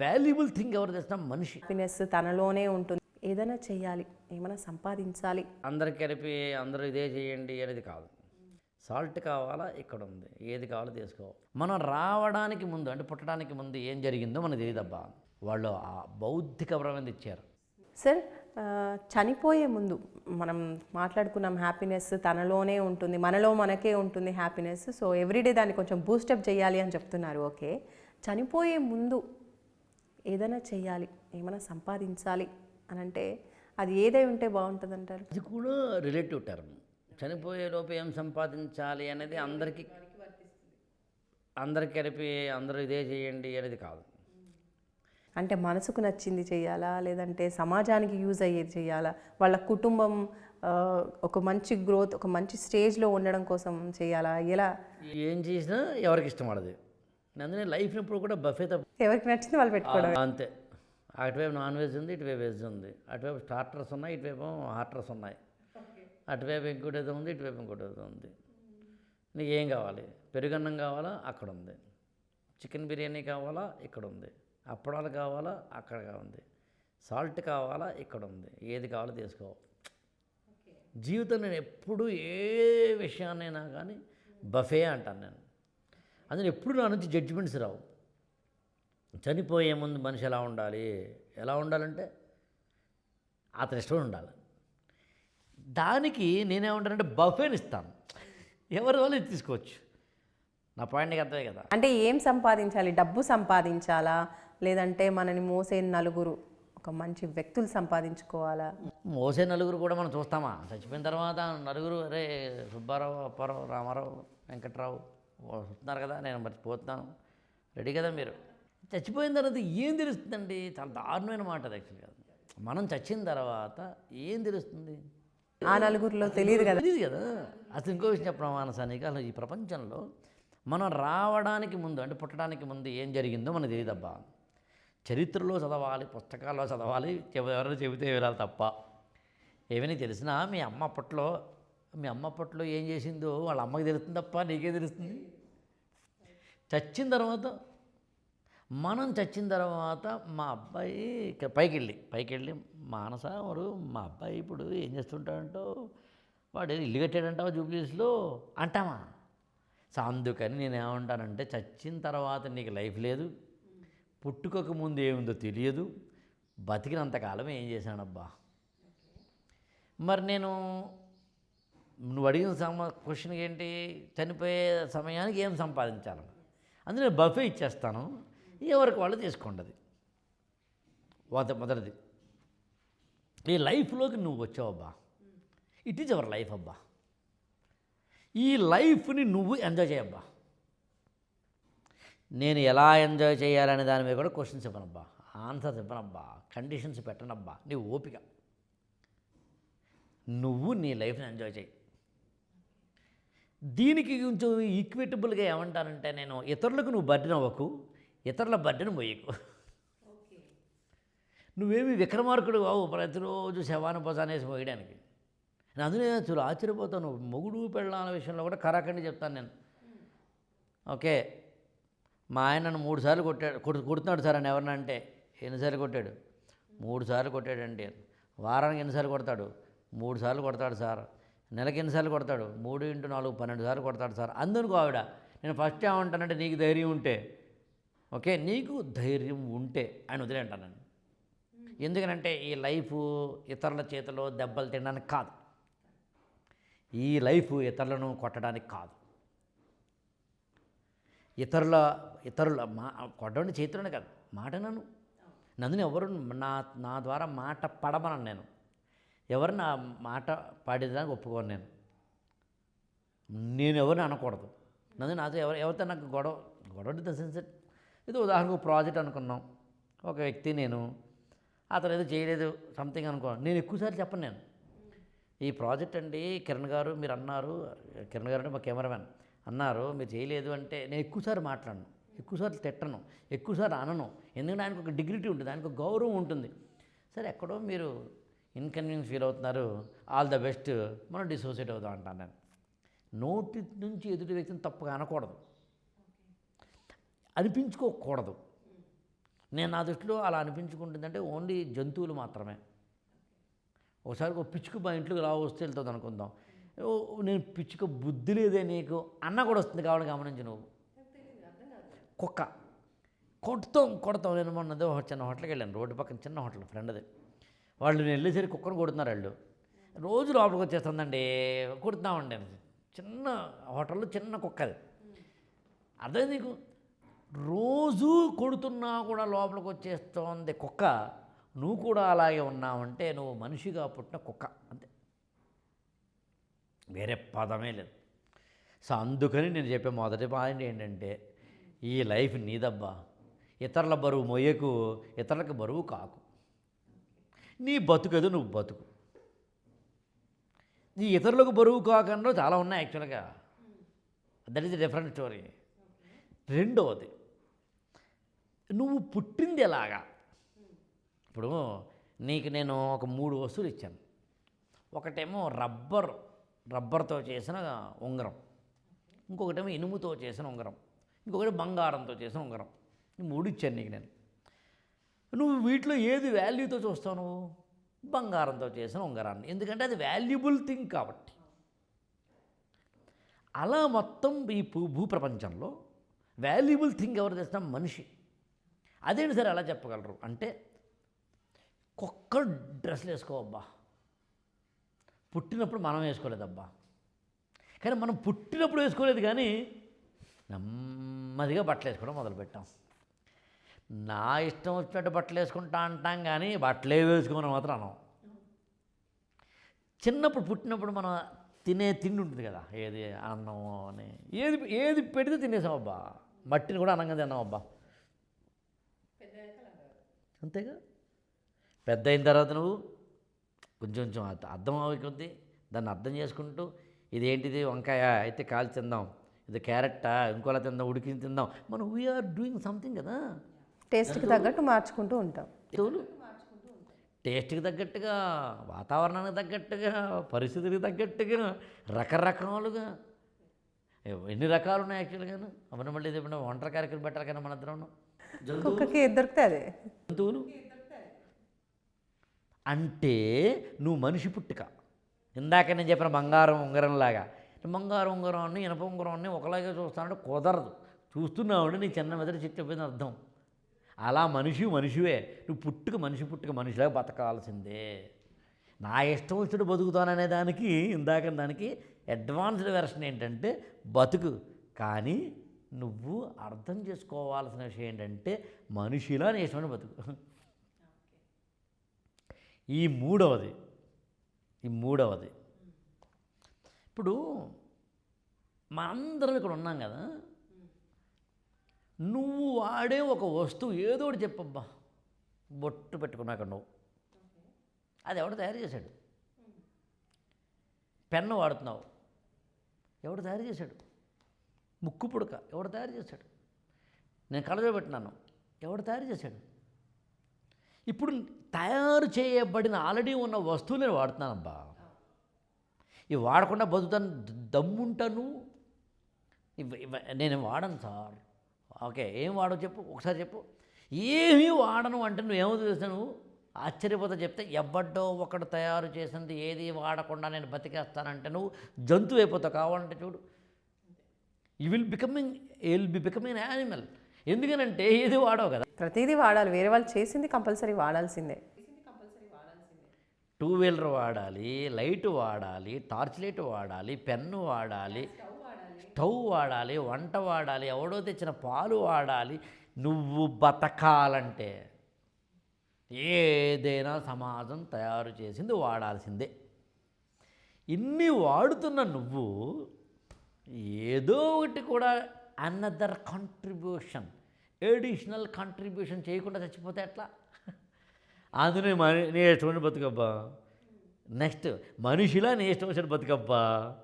Valuable thing ఎవరు తెచ్చినా మనిషి. హ్యాపీనెస్ తనలోనే ఉంటుంది. ఏదైనా చేయాలి ఏమైనా సంపాదించాలి. అందరికి కలిపి అందరూ ఇదే చేయండి అనేది కాదు. సాల్ట్ కావాలా ఇక్కడ ఉంది. ఏది కావాలో తీసుకో. మనం రావడానికి ముందు అంటే పుట్టడానికి ముందు ఏం జరిగిందో మనకు తెలియదబ్బా వాళ్ళు ఆ భౌతిక ప్రబంధ ఇచ్చారు. సార్ చనిపోయే ముందు మనం మాట్లాడుకున్నాం హ్యాపీనెస్ తనలోనే ఉంటుంది మనలో మనకే ఉంటుంది హ్యాపీనెస్ సో ఎవ్రీడే దాన్ని కొంచెం బూస్టప్ చేయాలి అని చెప్తున్నారు ఓకే చనిపోయే ముందు ఏదైనా చేయాలి ఏమైనా సంపాదించాలి అని అంటే అది ఏదై ఉంటే బాగుంటుంది అంటారు అది కూడా రిలేటివ్ టర్మ్ చనిపోయే లోపు ఏం సంపాదించాలి అనేది అందరికీ అందరికి కలిపి అందరూ ఇదే చేయండి అనేది కాదు. అంటే మనసుకు నచ్చింది చేయాలా లేదంటే సమాజానికి యూజ్ అయ్యేది చేయాలా? వాళ్ళ కుటుంబం ఒక మంచి గ్రోత్ ఒక మంచి స్టేజ్లో ఉండడం కోసం చేయాలా? ఎలా? ఏం చేసినా ఎవరికి ఇష్టం పడదు అందుకని లైఫ్ని ఇప్పుడు కూడా బఫే తప్ప ఎవరికి నచ్చింది వాళ్ళు పెట్టుకోవడం అంతే. అటువైపు నాన్ వెజ్ ఉంది ఇటువైపు వెజ్ ఉంది. అటువైపు స్టార్టర్స్ ఉన్నాయి ఇటువైపు హార్టర్స్ ఉన్నాయి. అటువైపు ఇంకోటి ఏదో ఉంది ఇటువైపు ఇంకోటి ఏదో ఉంది. నీకు ఏం కావాలి? పెరుగన్నం కావాలా? అక్కడ ఉంది. చికెన్ బిర్యానీ కావాలా? ఇక్కడ ఉంది. అప్పడాలు కావాలా? అక్కడ ఉంది. సాల్ట్ కావాలా? ఇక్కడ ఉంది. ఏది కావాలో తీసుకో. జీవితం నేను ఎప్పుడు ఏ విషయాన్నైనా కానీ బఫే అంటాను నేను. అందులో ఎప్పుడు నా నుంచి జడ్జిమెంట్స్ రావు. చనిపోయే ముందు మనిషి ఎలా ఉండాలి? ఎలా ఉండాలంటే అతని ఇష్టం ఉండాలి. దానికి నేనేమంటానంటే బఫేని ఇస్తాను. ఎవరి వాళ్ళు ఇది తీసుకోవచ్చు. నా పాయింట్కి అర్థమే కదా. అంటే ఏం సంపాదించాలి? డబ్బు సంపాదించాలా? లేదంటే మనని మోసే నలుగురు ఒక మంచి వ్యక్తులు సంపాదించుకోవాలా? మోసే నలుగురు కూడా మనం చూస్తామా? చచ్చిపోయిన తర్వాత నలుగురు అరే సుబ్బారావు అప్పారావు రామారావు వెంకట్రావు వస్తున్నారు కదా నేను మర్చిపోతున్నాను రెడీ కదా మీరు? చచ్చిపోయిన తర్వాత ఏం తెలుస్తుందండి? చాలా దారుణమైన మాట అది యాక్చువల్గా మనం చచ్చిన తర్వాత ఏం తెలుస్తుంది? ఆ నలుగురిలో తెలియదు కదా. తెలియదు కదా. అసలు ఇంకో విషయం చెప్పడం మానసానికి అసలు ఈ ప్రపంచంలో మనం రావడానికి ముందు అంటే పుట్టడానికి ముందు ఏం జరిగిందో మనకు తెలియదబ్బా చరిత్రలో చదవాలి పుస్తకాల్లో చదవాలి ఎవరైనా చెబితే వినాలి తప్ప. ఏమైనా తెలిసినా మీ అమ్మ అప్పట్లో మీ అమ్మ అప్పట్లో ఏం చేసిందో వాళ్ళ అమ్మకి తెలుస్తుంది తప్ప నీకే తెలుస్తుంది. చచ్చిన తర్వాత మనం చచ్చిన తర్వాత మా అబ్బాయి పైకి వెళ్ళి పైకి వెళ్ళి మానస వారు మా అబ్బాయి ఇప్పుడు ఏం చేస్తుంటాడంటో వాడు ఏదో ఇల్లు కట్టాడంటావా జూబ్లీస్లో అంటామా? సో అందుకని నేను ఏమంటానంటే చచ్చిన తర్వాత నీకు లైఫ్ లేదు పుట్టుకోక ముందు ఏముందో తెలియదు బతికినంతకాలం ఏం చేశానబ్బా? మరి నేను నువ్వు అడిగిన సమ క్వశ్చన్ ఏంటి చనిపోయే సమయానికి ఏం సంపాదించాలని అందులో బఫే ఇచ్చేస్తాను. ఎవరికి వాళ్ళు తీసుకోండి అది మొదటిది. ఈ లైఫ్లోకి నువ్వు వచ్చావబ్బా ఇట్ ఈజ్ అవర్ లైఫ్ అబ్బా. ఈ లైఫ్ని నువ్వు ఎంజాయ్ చేయబ్బా నేను ఎలా ఎంజాయ్ చేయాలనే దాని మీద కూడా క్వశ్చన్స్ ఇవ్వనబ్బా ఆన్సర్స్ ఇవ్వనబ్బా కండిషన్స్ పెట్టనబ్బా. నీ ఓపిక. నువ్వు నీ లైఫ్ని ఎంజాయ్ చేయి. దీనికి కొంచెం ఈక్విటబుల్గా ఏమంటానంటే నేను ఇతరులకు నువ్వు బర్డెన్ అవ్వకు ఇతరుల బర్డెన్ మొయ్యకు. నువ్వేమి విక్రమార్కుడు అవు ప్రతిరోజు శవాన్ని పోసానేసి మోయడానికి నేను అందుకే చూడు ఆశ్చర్యపోతాను. మొగుడు పెళ్ళాల విషయంలో కూడా కరాకండి చెప్తాను నేను. ఓకే. మా ఆయన నన్ను మూడు సార్లు కొట్టాడు. కొడు కొడుతున్నాడు సార్ అని ఎవరన్నా అంటే ఎన్నిసార్లు కొట్టాడు? మూడు సార్లు కొట్టాడండి. వారానికి ఎన్నిసార్లు కొడతాడు? మూడు సార్లు కొడతాడు సార్. నెలకి ఎన్నిసార్లు కొడతాడు? మూడు ఇంటూ నాలుగు పన్నెండు సార్లు కొడతాడు సార్. అందుకు ఆవిడ నేను ఫస్ట్ ఏమంటానంటే నీకు ధైర్యం ఉంటే. ఓకే? నీకు ధైర్యం ఉంటే ఆయన వదిలే అంటాను నేను ఎందుకనంటే ఈ లైఫ్ ఇతరుల చేతిలో దెబ్బలు తినడానికి కాదు. ఈ లైఫ్ ఇతరులను కొట్టడానికి కాదు. ఇతరుల ఇతరుల మా కొట్టడం చేతులను కాదు. మాట నన్ను. నందుని ఎవరు నా నా ద్వారా మాట పడమనను నేను. ఎవరు నా మాట పాడేదానికి ఒప్పుకోను నేను. నేను ఎవరిని అనకూడదు. నన్ను నాతో ఎవరు ఎవరితో నాకు గొడవ గొడవ ద సెన్స్ ఇది ఉదాహరణకు ప్రాజెక్ట్ అనుకున్నాం. ఒక వ్యక్తి నేను అతను ఏదో చేయలేదు సంథింగ్ అనుకో నేను ఎక్కువసార్లు చెప్పను నేను. ఈ ప్రాజెక్ట్ అండి కిరణ్ గారు మీరు అన్నారు కిరణ్ గారు అంటే మా కెమెరామెన్ అన్నారు మీరు చేయలేదు అంటే నేను ఎక్కువసారి మాట్లాడను. ఎక్కువసార్లు తిట్టను. ఎక్కువసార్లు అనను. ఎందుకంటే ఆయనకు ఒక డిగ్నిటీ ఉంటుంది ఆయనకు ఒక గౌరవం ఉంటుంది. సరే ఎక్కడో మీరు ఇన్కన్వీనియన్స్ ఫీల్ అవుతున్నారు. All the best. మనం డిసోసియేట్ అవుతాం అంటాను నేను. నోటి నుంచి ఎదుటి వ్యక్తిని తప్పుగా అనకూడదు. అనిపించుకోకూడదు. నేను నా దృష్టిలో అలా అనిపించుకుంటుందంటే ఓన్లీ జంతువులు మాత్రమే. ఒకసారి ఒక పిచ్చుక మా ఇంట్లోకి రా వస్తే వెళ్తుంది అనుకుందాం. ఓ, నేను పిచ్చుక బుద్ధి లేదే నీకు అన్న కూడా వస్తుంది కావాలి గమనించి నువ్వు. కుక్క. కొడతాం కొడతాం. నేను మొన్నది చిన్న హోటల్కి వెళ్ళాను. రోడ్డు పక్కన చిన్న హోటల్ ఫ్రెండ్ది వాళ్ళు నేను వెళ్ళేసరికి కుక్కను కొడుతున్నారు వాళ్ళు. రోజు లోపలికి వచ్చేస్తుందండి కొడుతున్నామండి. చిన్న హోటల్లో చిన్న కుక్క అది. అదే నీకు? రోజు కొడుతున్నా కూడా లోపలికి వచ్చేస్తోంది కుక్క. నువ్వు కూడా అలాగే ఉన్నావంటే నువ్వు మనిషిగా పుట్టిన కుక్క. అంతే. వేరే పదమే లేదు. సో అందుకని నేను చెప్పే మొదటి పాయింట్ ఏంటంటే ఈ లైఫ్ నీదబ్బా. ఇతరుల బరువు మొయ్యకు ఇతరులకు బరువు కాకు. నీ బతుకదు నువ్వు బతుకు. నీ ఇతరులకు బరువు కాకుండా చాలా ఉన్నాయి యాక్చువల్గా. దట్ ఈస్ డిఫరెంట్ స్టోరీ రెండవది నువ్వు పుట్టింది ఎలాగా? ఇప్పుడు నీకు నేను ఒక మూడు వస్తువులు ఇచ్చాను. ఒకటేమో రబ్బర్ రబ్బర్తో చేసిన ఉంగరం. ఇంకొకటేమో ఇనుముతో చేసిన ఉంగరం. ఇంకొకటి బంగారంతో చేసిన ఉంగరం. మూడు ఇచ్చాను నీకు నేను. నువ్వు వీటిలో ఏది వాల్యూతో చూస్తావు నువ్వు? బంగారంతో చేసిన ఉంగరాన్ని. ఎందుకంటే అది వాల్యుబుల్ థింగ్ కాబట్టి. అలా మొత్తం ఈ భూ- భూప్రపంచంలో వాల్యుబుల్ థింగ్ ఎవరు తెచ్చినా మనిషి. అదేంటి సరే అలా చెప్పగలరు? అంటే కుక్క డ్రెస్సులు వేసుకోవబ్బా పుట్టినప్పుడు మనం వేసుకోలేదబ్బా. కానీ మనం పుట్టినప్పుడు వేసుకోలేదు కానీ నెమ్మదిగా బట్టలు వేసుకోవడం మొదలుపెట్టాం. నా ఇష్టం వచ్చినట్టు బట్టలు వేసుకుంటా అంటాం కానీ బట్టలే వేసుకోమని మాత్రం అనం చిన్నప్పుడు పుట్టినప్పుడు మనం తినే తిండి ఉంటుంది కదా ఏది అన్నం అని. ఏది ఏది పెడితే తినేసాం అబ్బా. మట్టిని కూడా అన్నంగా తిన్నాం అబ్బా. అంతేగా? పెద్ద అయిన తర్వాత నువ్వు కొంచెం కొంచెం అర్థం అవుతుంది దాన్ని అర్థం చేసుకుంటూ ఇదేంటిది వంకాయ అయితే కాల్చి తిందాం ఇది క్యారెట్టా ఇంకోలా తిందాం ఉడికించి తిందాం. మనం వీఆర్ డూయింగ్ సంథింగ్ కదా. టేస్ట్కి తగ్గట్టు మార్చుకుంటూ ఉంటాం. టేస్ట్కి తగ్గట్టుగా వాతావరణానికి తగ్గట్టుగా పరిస్థితికి తగ్గట్టుగా రకరకాలుగా. ఎన్ని రకాలు ఉన్నాయి యాక్చువల్గాను అవన్నీ మళ్ళీ ఇది ఏమన్నా వంటల కార్యక్రమం పెట్టాలి కదా మన ఇద్దరం? కుక్కకి అదే. జంతువులు? అంటే నువ్వు మనిషి పుట్టుక. ఇందాక నేను చెప్పిన బంగారం ఉంగరంలాగా బంగారం ఉంగరాన్ని ఇనప ఉంగరాన్ని ఒకలాగే చూస్తానంటే కుదరదు. చూస్తున్నావు నీ చిన్న మెదడు చెప్పింది అర్థం. అలా మనిషి మనిషివే. నువ్వు పుట్టుక మనిషి పుట్టుక మనిషిలా బతకాల్సిందే. నా ఇష్టం వచ్చినట్టు బతుకుతాననే దానికి ఇందాక దానికి అడ్వాన్స్డ్ వెర్షన్ ఏంటంటే బతుకు. కానీ నువ్వు అర్థం చేసుకోవాల్సిన విషయం ఏంటంటే మనిషిలా నీ ఇష్టమైన బతుకు. ఈ మూడవది ఈ మూడవది. ఇప్పుడు మనందరం ఇక్కడ ఉన్నాం కదా. నువ్వు వాడే ఒక వస్తువు ఏదో ఒకటి చెప్పబ్బా బొట్టు పెట్టుకున్నాక నువ్వు. అది ఎవడు తయారు చేశాడు? పెన్ను వాడుతున్నావు. ఎవడు తయారు చేశాడు? ముక్కు పుడక. ఎవడు తయారు చేశాడు? నేను కలజోబెట్టినాను ఎవడు తయారు చేశాడు? ఇప్పుడు తయారు చేయబడిన ఆల్రెడీ ఉన్న వస్తువులు నేను వాడుతున్నానబ్బా. ఇవి వాడకుండా బతుకుతాను దమ్ముంటాను. నేను వాడను సార్. ఓకే ఏం వాడవు చెప్పు ఒకసారి చెప్పు. ఏమీ వాడను అంటే నువ్వు ఏమో చేస్తాను ఆశ్చర్యపోతా చెప్తే ఎవడ్డో ఒకడు తయారు చేసింది ఏది వాడకుండా నేను బతికేస్తానంటే నువ్వు జంతువు అయిపోతావు కావాలంటే చూడు. You will becoming will be becoming animal ఎందుకనంటే ఏది వాడవు కదా. ప్రతిదీ వాడాలి వేరే వాళ్ళు చేసింది కంపల్సరీ వాడాల్సిందే. టూ వీలర్ వాడాలి లైట్ వాడాలి టార్చ్ లైట్ వాడాలి పెన్ను వాడాలి. స్టవ్ వాడాలి వంట వాడాలి ఎవడో తెచ్చిన పాలు వాడాలి నువ్వు బతకాలంటే ఏదైనా సమాజం తయారు చేసింది వాడాల్సిందే. ఇన్ని వాడుతున్న నువ్వు ఏదో ఒకటి కూడా అనదర్ కాంట్రిబ్యూషన్ ఎడిషనల్ కాంట్రిబ్యూషన్ చేయకుండా చచ్చిపోతే ఎట్లా? అందునే మని నీ ఇష్టమైన బతుకబ్బా. నెక్స్ట్ మనిషిలా నీ ఇష్టం వచ్చిన బతుకబ్బా.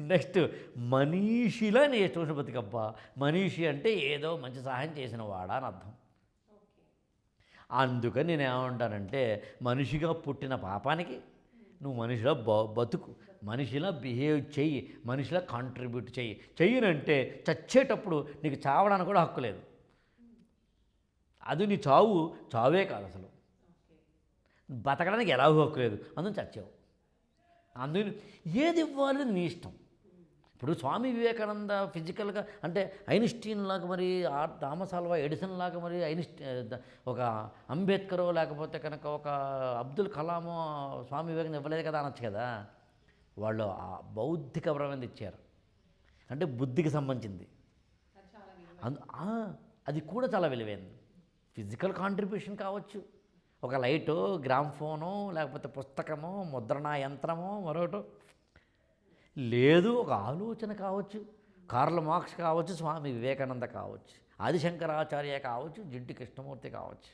నెక్స్ట్ మనీషిలా నేను ఇష్టం వచ్చిన మనీషి అంటే ఏదో మంచి సహాయం చేసిన వాడా అని అర్థం. అందుకని నేను ఏమంటానంటే మనిషిగా పుట్టిన పాపానికి నువ్వు మనిషిలా బ బతుకు. మనిషిలా బిహేవ్ చెయ్యి. మనిషిలా కాంట్రిబ్యూట్ చెయ్యి. చెయ్యనంటే చచ్చేటప్పుడు నీకు చావడానికి కూడా హక్కు లేదు. అది నీ చావు. చావే కాదు అసలు. బతకడానికి ఎలాగో హక్కు లేదు. అందుకని చచ్చావు. అందుకని ఏది ఇవ్వాలో నీ ఇష్టం. ఇప్పుడు స్వామి వివేకానంద ఫిజికల్గా అంటే ఐన్స్టీన్ లాగా మరి ఆ థామస్ ఆల్వా ఎడిసన్ లాగా మరి ఐన్స్టీ ఒక అంబేద్కర్ లేకపోతే కనుక ఒక అబ్దుల్ కలామో స్వామి వివేకానంద ఇవ్వలేదు కదా అనొచ్చు కదా. వాళ్ళు ఆ బౌద్ధిక ప్రబంధ ఇచ్చారు. అంటే బుద్ధికి సంబంధించింది. అందు అది కూడా చాలా విలువైంది. ఫిజికల్ కాంట్రిబ్యూషన్ కావచ్చు. ఒక లైటు గ్రామ్ ఫోను లేకపోతే పుస్తకము ముద్రణ యంత్రము మరొకటి లేదు ఒక ఆలోచన కావచ్చు. కార్ల మార్క్స్ కావచ్చు స్వామి వివేకానంద కావచ్చు ఆదిశంకరాచార్య కావచ్చు జిడ్డు కృష్ణమూర్తి కావచ్చు.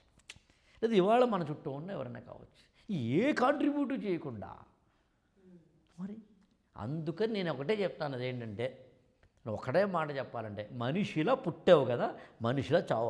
లేదు ఇవాళ మన చుట్టూ ఉన్న ఎవరైనా కావచ్చు. ఏ కాంట్రిబ్యూట్ చేయకుండా మరి అందుకని నేను ఒకటే చెప్తాను. అదేంటంటే ఒకటే మాట చెప్పాలంటే మనిషిలా పుట్టావు కదా మనిషిలా చావు